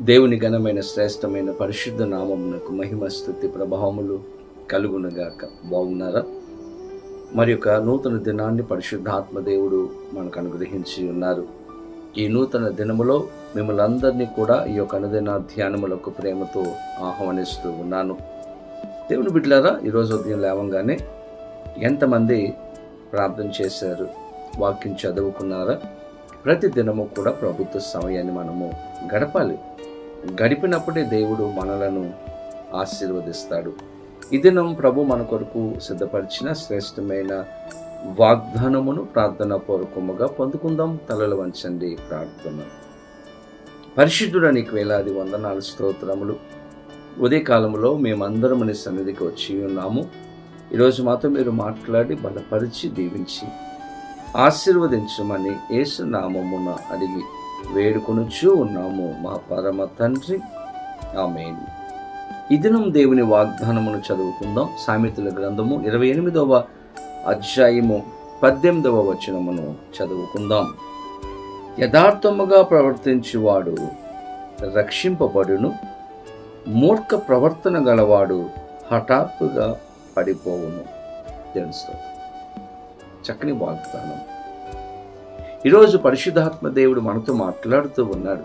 దేవుని ఘనమైన శ్రేష్టమైన పరిశుద్ధ నామమునకు మహిమ స్థుతి ప్రభావములు కలుగునగాక. బాగున్నారా? మరి యొక్క నూతన దినాన్ని పరిశుద్ధాత్మ దేవుడు మనకు అనుగ్రహించి ఉన్నారు. ఈ నూతన దినములో మిమ్మల్ని అందరినీ కూడా ఈ యొక్క అనుదిన ధ్యానములకు ప్రేమతో ఆహ్వానిస్తూ ఉన్నాను. దేవుని బిడ్డలారా ఈరోజు ఉదయం లేవంగానే ఎంతమంది ప్రార్థన చేశారు వాక్యం చదువుకున్నారా? ప్రతి దినము కూడా ప్రభుత్వ సమయాన్ని మనము గడపాలి. గడిపినప్పుడే దేవుడు మనలను ఆశీర్వదిస్తాడు. ఇదినం ప్రభు మన కొరకు సిద్ధపరిచిన శ్రేష్టమైన వాగ్దానమును ప్రార్థన పూర్వకముగా పొందుకుందాం. తలలు వంచండి ప్రార్థన పరిశుద్ధుడ నీకు వేలాది వందనాలు స్తోత్రములు. ఉదయకాలంలో మేమందరం నీ సన్నిధికి వచ్చి ఉన్నాము. ఈరోజు మాతో మీరు మాట్లాడి బలపరిచి దీవించి ఆశీర్వదించమని ఏసునామమున అడిగి వేడుకొనుచూ ఉన్నాము మా పరమ తండ్రి. ఆమెను. ఈ దినం దేవుని వాగ్దానమును చదువుకుందాం. సామెతల గ్రంథము ఇరవై ఎనిమిదవ అధ్యాయము పద్దెనిమిదవ వచనమును చదువుకుందాం. యథార్థముగా ప్రవర్తించువాడు రక్షింపబడును. మూర్ఖ ప్రవర్తన గలవాడు హఠాత్తుగా పడిపోవును. తెలుసు చక్కని వాగ్దానం. ఈరోజు పరిశుద్ధాత్మ దేవుడు మనతో మాట్లాడుతూ ఉన్నాడు.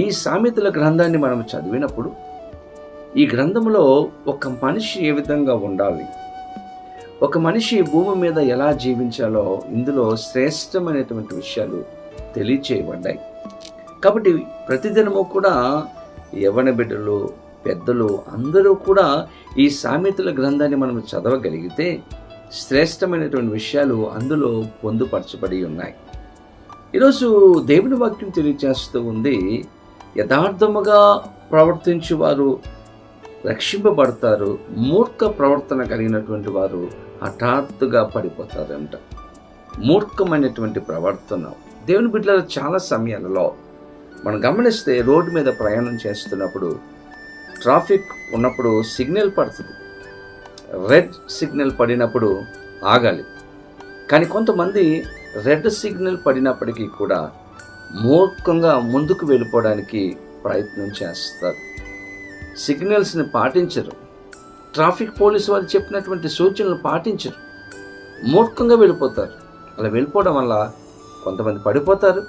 ఈ సామెతల గ్రంథాన్ని మనం చదివినప్పుడు ఈ గ్రంథంలో ఒక మనిషి ఏ విధంగా ఉండాలి? ఒక మనిషి భూమి మీద ఎలా జీవించాలో ఇందులో శ్రేష్టమైనటువంటి విషయాలు తెలియచేయబడ్డాయి. కాబట్టి ప్రతిదినము కూడా యవన బిడ్డలు పెద్దలు అందరూ కూడా ఈ సామెతల గ్రంథాన్ని మనం చదవగలిగితే శ్రేష్టమైనటువంటి విషయాలు అందులో పొందుపరచబడి ఉన్నాయి. ఈరోజు దేవుని వాక్యం తెలియజేస్తూ ఉంది యథార్థముగా ప్రవర్తించేవారు రక్షింపబడతారు మూర్ఖ ప్రవర్తన కలిగినటువంటి వారు హఠాత్తుగా పడిపోతారంట. మూర్ఖమైనటువంటి ప్రవర్తన. దేవుని బిడ్డల చాలా సమయాలలో మనం గమనిస్తే రోడ్డు మీద ప్రయాణం చేస్తున్నప్పుడు ట్రాఫిక్ ఉన్నప్పుడు సిగ్నల్ పడుతుంది. రెడ్ సిగ్నల్ పడినప్పుడు ఆగాలి. కానీ కొంతమంది రెడ్ సిగ్నల్ పడినప్పటికీ కూడా మూర్ఖంగా ముందుకు వెళ్ళిపోవడానికి ప్రయత్నం చేస్తారు. సిగ్నల్స్ని పాటించరు. ట్రాఫిక్ పోలీసు వాళ్ళు చెప్పినటువంటి సూచనలు పాటించరు. మూర్ఖంగా వెళ్ళిపోతారు. అలా వెళ్ళిపోవడం వల్ల కొంతమంది పడిపోతారు.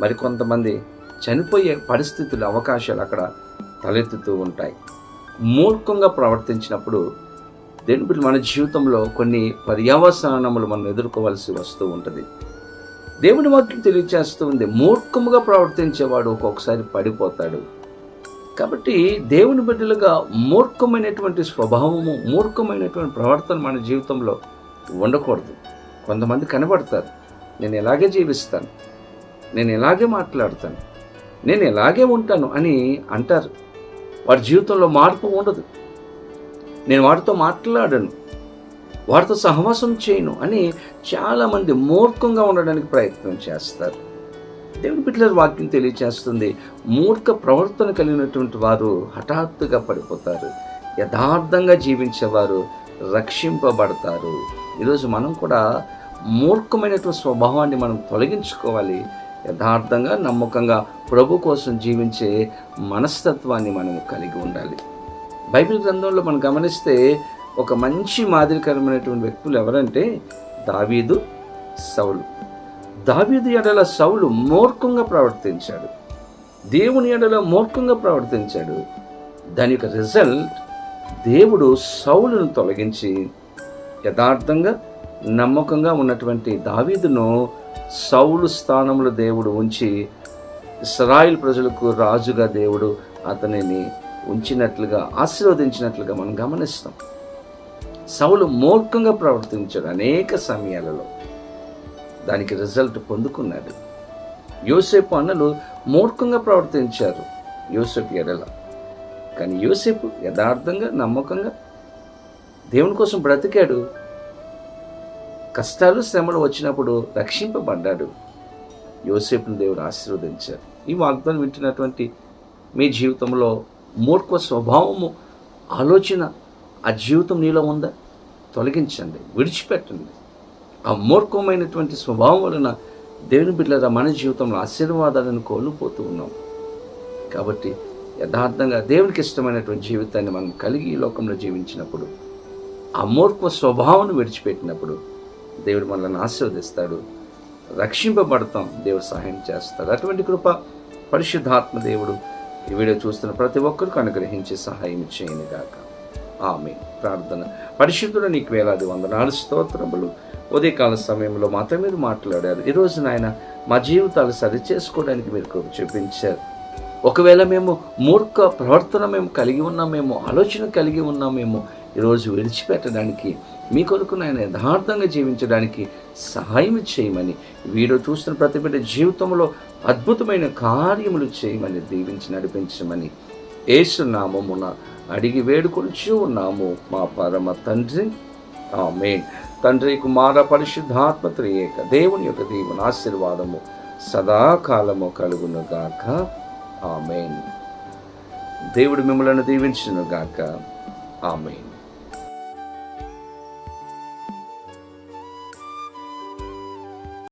మరి కొంతమంది చనిపోయే పరిస్థితులు అవకాశాలు అక్కడ తలెత్తుతూ ఉంటాయి. మూర్ఖంగా ప్రవర్తించినప్పుడు దేని బిడ్డ మన జీవితంలో కొన్ని పర్యావసానములు మనం ఎదుర్కోవాల్సి వస్తూ ఉంటుంది. దేవుని వాక్యం తెలియచేస్తూ ఉంది. మూర్ఖముగా ప్రవర్తించేవాడు ఒక్కొక్కసారి పడిపోతాడు. కాబట్టి దేవుని బిడ్డలుగా మూర్ఖమైనటువంటి స్వభావము మూర్ఖమైనటువంటి ప్రవర్తన మన జీవితంలో ఉండకూడదు. కొంతమంది కనబడతారు. నేను ఎలాగే జీవిస్తాను? నేను ఎలాగే మాట్లాడతాను? నేను ఎలాగే ఉంటాను అని అంటారు. వారి జీవితంలో మార్పు ఉండదు. నేను వారితో మాట్లాడను వారితో సహవాసం చేయను అని చాలామంది మూర్ఖంగా ఉండడానికి ప్రయత్నం చేస్తారు. దేవుని బిడ్డల వాక్యం తెలియచేస్తుంది మూర్ఖ ప్రవర్తన కలిగినటువంటి వారు హఠాత్తుగా పడిపోతారు యథార్థంగా జీవించేవారు రక్షింపబడతారు. ఈరోజు మనం కూడా మూర్ఖమైనటువంటి స్వభావాన్ని మనం తొలగించుకోవాలి యథార్థంగా నమ్మకంగా ప్రభు కోసం జీవించే మనస్తత్వాన్ని మనం కలిగి ఉండాలి. బైబిల్ గ్రంథంలో మనం గమనిస్తే ఒక మంచి మాదిరికరమైనటువంటి వ్యక్తులు ఎవరంటే దావీదు సౌలు. దావీదు ఎడల సౌలు మూర్ఖంగా ప్రవర్తించాడు. దేవుని ఎడల మూర్ఖంగా ప్రవర్తించాడు. దాని యొక్క రిజల్ట్ దేవుడు సౌలును తొలగించి యథార్థంగా నమ్మకంగా ఉన్నటువంటి దావీదును సౌలు స్థానంలో దేవుడు ఉంచి ఇస్రాయిల్ ప్రజలకు రాజుగా దేవుడు అతనిని ఉంచినట్లుగా ఆశీర్వదించినట్లుగా మనం గమనిస్తాం. సౌలు మూర్ఖంగా ప్రవర్తించాడు అనేక సమయాలలో. దానికి రిజల్ట్ పొందుకున్నాడు. యోసేపు అన్నలు మూర్ఖంగా ప్రవర్తించారు యోసేపు ఎడల. కానీ యోసేపు యథార్థంగా నమ్మకంగా దేవుని కోసం బ్రతికాడు. కష్టాలు శ్రమలు వచ్చినప్పుడు రక్షింపబడ్డాడు. యోసేపును దేవుడు ఆశీర్వదించారు ఈ వాగ్దానం వింటున్నటువంటి మీ జీవితంలో మూర్ఖ స్వభావము ఆలోచన ఆ జీవితం నీలో ఉందా? తొలగించండి విడిచిపెట్టండి. ఆ మూర్ఖమైనటువంటి స్వభావం వలన దేవుని బిడ్డల మన జీవితంలో ఆశీర్వాదాలను కోల్పోతూ ఉన్నాం. కాబట్టి యథార్థంగా దేవునికి ఇష్టమైనటువంటి జీవితాన్ని మనం కలిగి ఈ లోకంలో జీవించినప్పుడు ఆ మూర్ఖ స్వభావం విడిచిపెట్టినప్పుడు దేవుడు మనల్ని ఆశీర్వదిస్తాడు రక్షింపబడతాం దేవుడు సహాయం చేస్తాడు. అటువంటి కృప పరిశుద్ధాత్మ దేవుడు ఈ వీడియో చూస్తున్న ప్రతి ఒక్కరికి అనుగ్రహించి సహాయం చేయను గాక. ఆమె ప్రార్థన. పరిశుద్ధుడు నీకు వేలాది వందనాలు స్తోత్రములు. ఉదయకాల సమయంలో మాతో మీరు మాట్లాడారు. ఈరోజు నాయన మా జీవితాలు సరి చేసుకోవడానికి మీరు కృప చూపించారు. ఒకవేళ మేము మూర్ఖ ప్రవర్తన మేము కలిగి ఉన్నామేమో ఆలోచన కలిగి ఉన్నామేమో ఈరోజు విడిచిపెట్టడానికి మీ కొరకు నాయన యథార్థంగా జీవించడానికి సహాయం చేయమని వీడియో చూస్తున్న ప్రతి బిడ్డ జీవితంలో అద్భుతమైన కార్యములు చేయమని దీవించి నడిపించమని ఏసునామమున అడిగి వేడుకొంచూ ఉన్నాము మా పరమ తండ్రి. ఆమె తండ్రి కుమార పరిశుద్ధాత్మ త్రియేక దేవుని యొక్క దేవుని ఆశీర్వాదము సదాకాలము కలుగునుగాక. ఆమెన్. దేవుడు మిమ్మలను దీవించునుగాక. ఆమెన్.